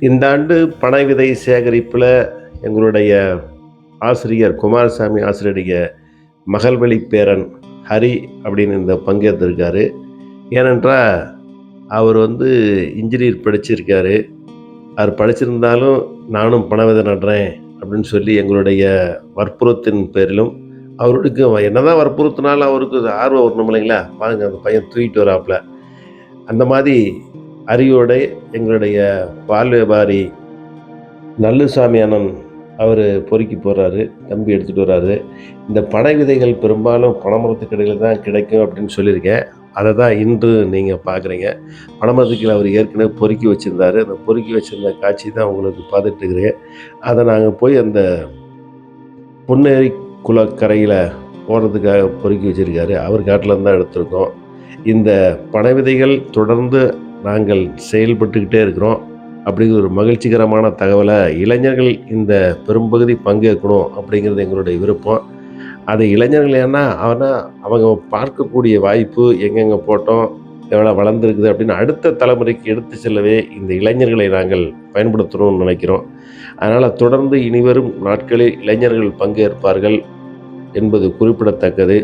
இந்த ஆண்டு பனை விதை சேகரிப்பில் எங்களுடைய ஆசிரியர் குமாரசாமி ஆசிரியருடைய மகள்வழி பேரன் ஹரி அப்படின்னு இந்த பங்கேற்றிருக்காரு. ஏனென்றால் அவர் வந்து இன்ஜினியர் படிச்சிருக்காரு. அவர் படிச்சிருந்தாலும் நானும் பண விதை நடுறேன் அப்படின்னு சொல்லி எங்களுடைய வற்புறுத்தின் பேரிலும் அவருக்கு என்னதான் வற்புறுத்தினாலும் அவருக்கு ஆர்வம் வரணும் இல்லைங்களா? பாருங்க அந்த பையன் தூக்கிட்டு வராப்புல. அந்த மாதிரி அரியோட எங்களுடைய பால் வியாபாரி நல்லுசாமி அண்ணன் அவர் பொறுக்கி போடுறாரு தம்பி எடுத்துகிட்டு வர்றாரு இந்த பனை விதைகள் பெரும்பாலும் பனைமரத்துக்கடையில் தான் கிடைக்கும் அப்படின்னு சொல்லியிருக்கேன். அதை தான் இன்று நீங்கள் பார்க்குறீங்க. பனைமரத்துக்கு அவர் ஏற்கனவே பொறுக்கி வச்சுருந்தாரு. அந்த பொறுக்கி வச்சுருந்த காட்சி தான் உங்களுக்கு பார்த்துட்டு இருக்கிறேன் அதை நாங்கள் போய் அந்த பொன்னேரி குளக்கரையில் போகிறதுக்காக பொறுக்கி வச்சுருக்காரு. அவர் காட்டில் தான் எடுத்திருக்கோம். இந்த பனை விதைகள் தொடர்ந்து நாங்கள் செயல்பட்டுக்கிட்டே இருக்கிறோம் அப்படிங்கிற ஒரு மகிழ்ச்சிகரமான தகவலை இளைஞர்கள் இந்த பெரும்பகுதி பங்கேற்கணும் அப்படிங்கிறது எங்களுடைய விருப்பம். அது இளைஞர்கள் ஏன்னா அவனா அவங்க பார்க்கக்கூடிய வாய்ப்பு எங்கெங்கே போட்டோம் எவ்வளோ வளர்ந்துருக்குது அப்படின்னு அடுத்த தலைமுறைக்கு எடுத்து செல்லவே இந்த இளைஞர்களை நாங்கள் பயன்படுத்தணும்னு நினைக்கிறோம். அதனால் தொடர்ந்து இனிவரும் நாட்களில் இளைஞர்கள் பங்கேற்பார்கள் என்பது குறிப்பிடத்தக்கது.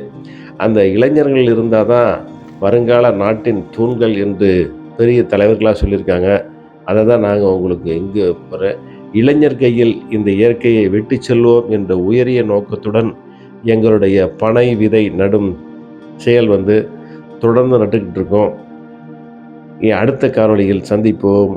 அந்த இளைஞர்கள் இருந்தால் தான் வருங்கால நாட்டின் தூண்கள் என்று பெரிய தலைவர்களாக சொல்லியிருக்காங்க. அதை தான் நாங்கள் உங்களுக்கு இங்கு போகிறேன் இளைஞர் கையில் இந்த இயற்கையை வெட்டி செல்வோம் என்ற உயரிய நோக்கத்துடன் எங்களுடைய பனை விதை நடும் செயல் வந்து தொடர்ந்து நட்டுக்கிட்டு இருக்கோம். அடுத்த காணொலியில் சந்திப்போம்.